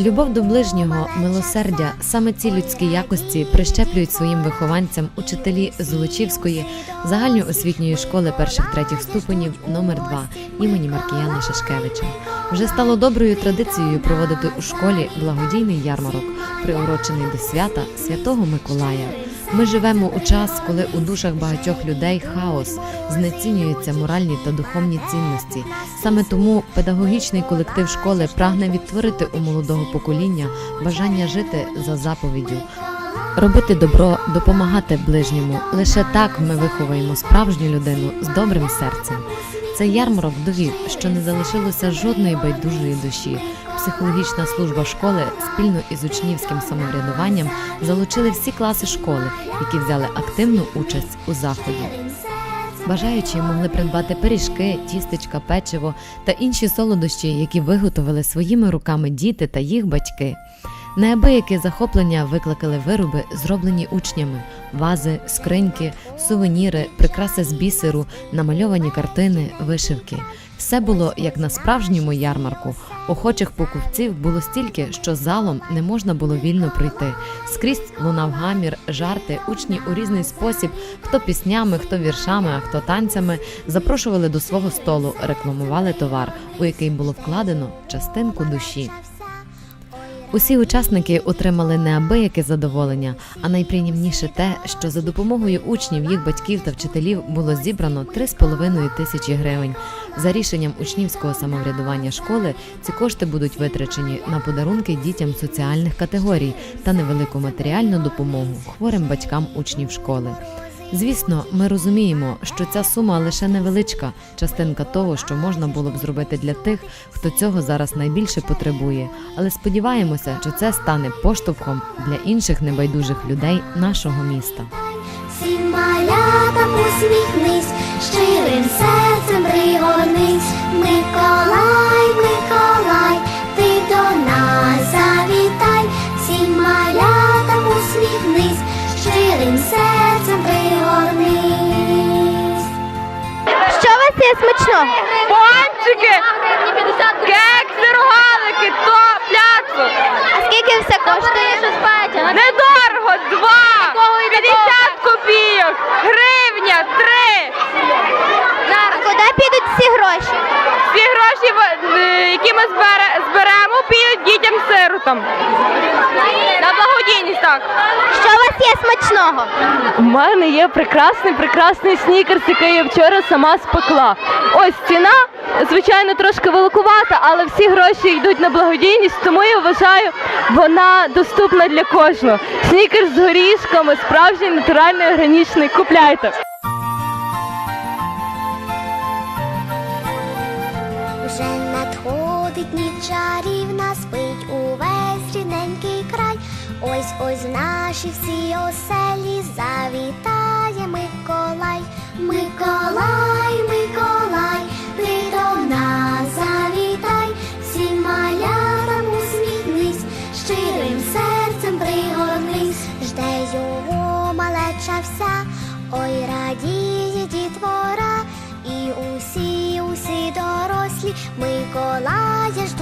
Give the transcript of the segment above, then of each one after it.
Любов до ближнього, милосердя, саме ці людські якості прищеплюють своїм вихованцям учителі Золочівської загальноосвітньої школи перших третіх ступенів номер 2 імені Маркіяна Шашкевича. Вже стало доброю традицією проводити у школі благодійний ярмарок, приурочений до свята Святого Миколая. Ми живемо у час, коли у душах багатьох людей хаос, знецінюються моральні та духовні цінності. Саме тому педагогічний колектив школи прагне відтворити у молодого покоління бажання жити за заповіддю, робити добро, допомагати ближньому. Лише так ми виховуємо справжню людину з добрим серцем. Цей ярмарок довів, що не залишилося жодної байдужої душі. Психологічна служба школи спільно із учнівським самоврядуванням залучили всі класи школи, які взяли активну участь у заході. Бажаючі могли придбати пиріжки, тістечка, печиво та інші солодощі, які виготовили своїми руками діти та їх батьки. Неабияке захоплення викликали вироби, зроблені учнями: вази, скриньки, сувеніри, прикраси з бісеру, намальовані картини, вишивки. Все було як на справжньому ярмарку. Охочих покупців було стільки, що залом не можна було вільно пройти. Скрізь лунав гамір, жарти, учні у різний спосіб, хто піснями, хто віршами, а хто танцями, запрошували до свого столу, рекламували товар, у який було вкладено частинку душі. Усі учасники отримали неабияке задоволення, а найприємніше те, що за допомогою учнів, їх батьків та вчителів було зібрано 3,5 тисячі гривень. За рішенням учнівського самоврядування школи ці кошти будуть витрачені на подарунки дітям соціальних категорій та невелику матеріальну допомогу хворим батькам учнів школи. Звісно, ми розуміємо, що ця сума лише невеличка частинка того, що можна було б зробити для тих, хто цього зараз найбільше потребує. Але сподіваємося, що це стане поштовхом для інших небайдужих людей нашого міста. Сім малята посміхнись, щирим серцем смачного? Пончики, кекси, рогалики, то пляцу. А скільки все коштує? Недорого, два, 50 копійок, гривня, три. А куди підуть всі гроші? Всі гроші, в- е, які ми збере- зберемо, дітям-сиротам. На благодійність, так. Що у вас є смачного? У мене є прекрасний, прекрасний снікерс, який я вчора сама спекла. Ось ціна, звичайно, трошки великувата, але всі гроші йдуть на благодійність, тому я вважаю, вона доступна для кожного. Снікерс з горішками, справжній натуральний органічний. Купляйте. Вже надходить ніч чарівна, спить увесь рідненький край. Ось ось в наші всі оселі завітає Миколай. Миколай, Миколай, ти до нас завітай, всім малятам усміхнись, щирим серцем пригорнись, жде його малеча вся, ой радіє дітвора. І усі, усі дорослі Миколая ждуть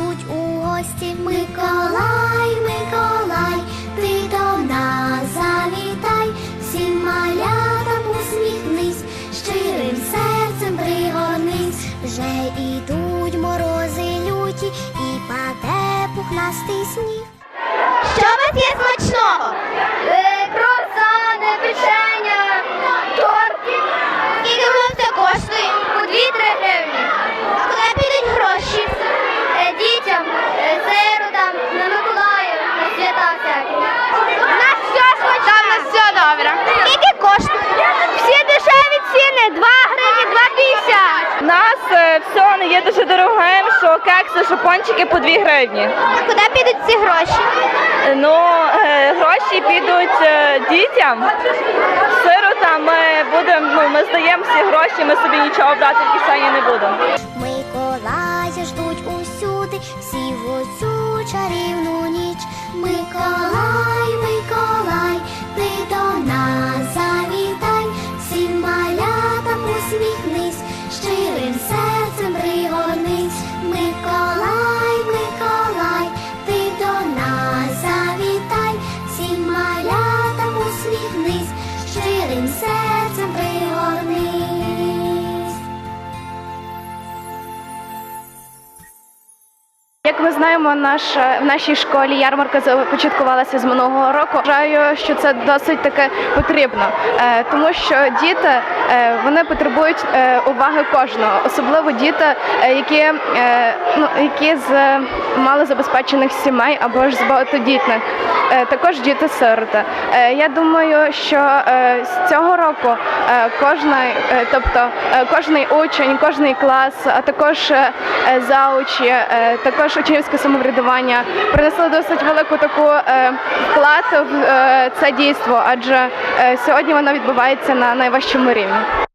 Вже ідуть морози люті і паде пухнастий сніг. Що вас є смачного? Дуже дорогим, що кекси, що пончики по 2 гривні. А куди підуть ці гроші? Е, Ну, е, гроші підуть е, дітям. Сиротам ми будемо, ну, ми здаємо всі гроші, ми собі нічого брати в кишені не будемо. Миколая ждуть усюди, всі в оцю чарівну ніч. Миколай, Yep. Як ми знаємо, наша в нашій школі ярмарка започаткувалася з минулого року. Вважаю, що це досить таки потрібно, е, тому що діти е, вони потребують е, уваги кожного, особливо діти, які, ну, які з малозабезпечених сімей або ж з багатодітних, також діти-сироти. Е, Я думаю, що з цього року кожний, е, тобто кожний учень, кожний клас, а також заучі, також учнівське самоврядування принесли досить велику таку е, вклад в е, це дійство, адже е, сьогодні воно відбувається на найвищому рівні.